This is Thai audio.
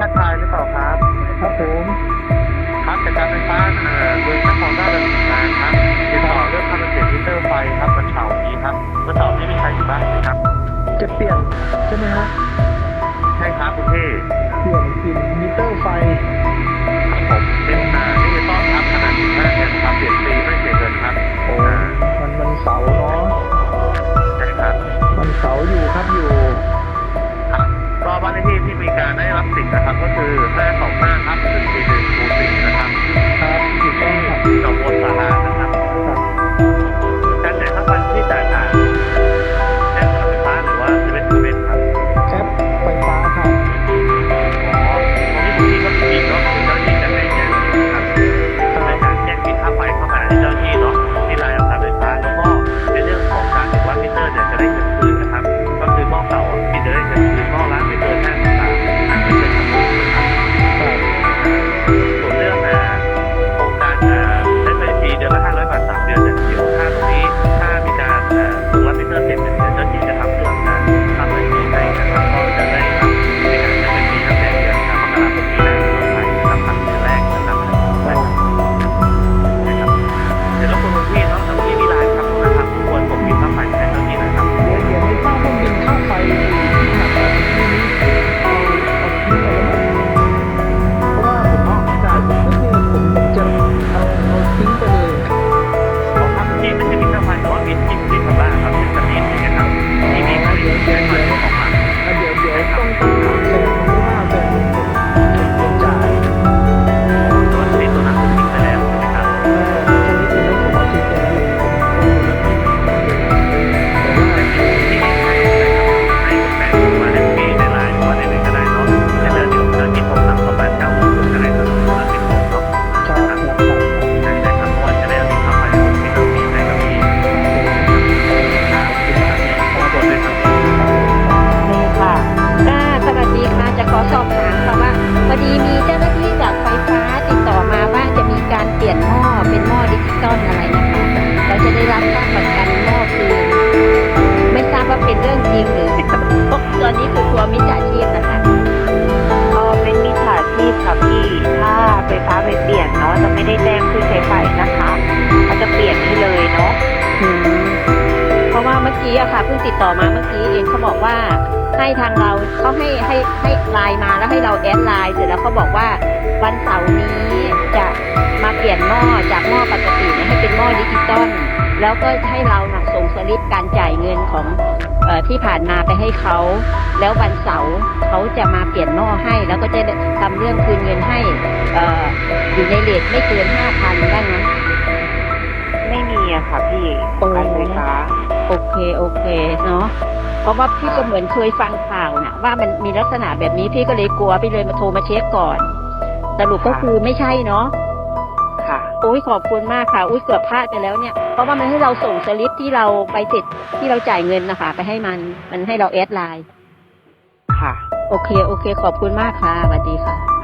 ชาติไทยหรือเปล่าครับ ครับผม ครับจากการไฟฟ้าเอ่อเมืองของราชดำเนิาครับติดต่อเรื่องการเปลี่ยนมิเตอร์ไฟครับวันเสาร์นี้ครับวันเสาร์นี้มีใครอยู่บ้างไหมครับ จะเปลี่ยนจะ ไฟฟ้าไปเปลี่ยนเนาะจะไม่ได้แจ้งผู้ใช้ไฟนะคะเขาจะเปลี่ยนให้เลยเนาะเพราะว่าเมื่อกี้อะค่ะเพิ่งติดต่อมาเมื่อกี้เองเขาบอกว่าให้ทางเราเขาให้ให้ให้ไลน์มาแล้วให้เราแอดไลน์เสร็จแล้วเขาบอกว่าวันเสาร์นี้ จะมาเปลี่ยนหม้อจากหม้อปกติให้เป็นหม้อดิจิตอลแล้วก็ให้เราส่งสลิปการจ่ายเงินของอที่ผ่านมาไปให้เขา แล้ววันเสาร์เขาจะมาเปลี่ยนหม้อให้ แล้วก็จะทำเรื่องคืนเงินให้ออยู่ในเลทไม่เกินห้าพันได้ไหมไม่มีอะค่ะพี่การไฟฟ้ะโอเคโอเคเนาะเพราะว่าพี่ก็เหมือนเคยฟังข่าวนะว่ามันมีลักษณะแบบนี้พี่ก็เลยกลัวพี่เลยมาโทรมาเช็คก่อน สรุปก็คือไม่ใช่เนาะค่ะโอ้ยขอบคุณมากค่ะ อุ้ยเกือบพลาดไปแล้วเนี่ย เพราะว่ามันให้เราส่งสลิปที่เราไปเสร็จที่เราจ่ายเงินนะคะ ไปให้มัน มันให้เราแอดไลน์ ค่ะ โอเค โอเค ขอบคุณมากค่ะสวัสดีค่ะ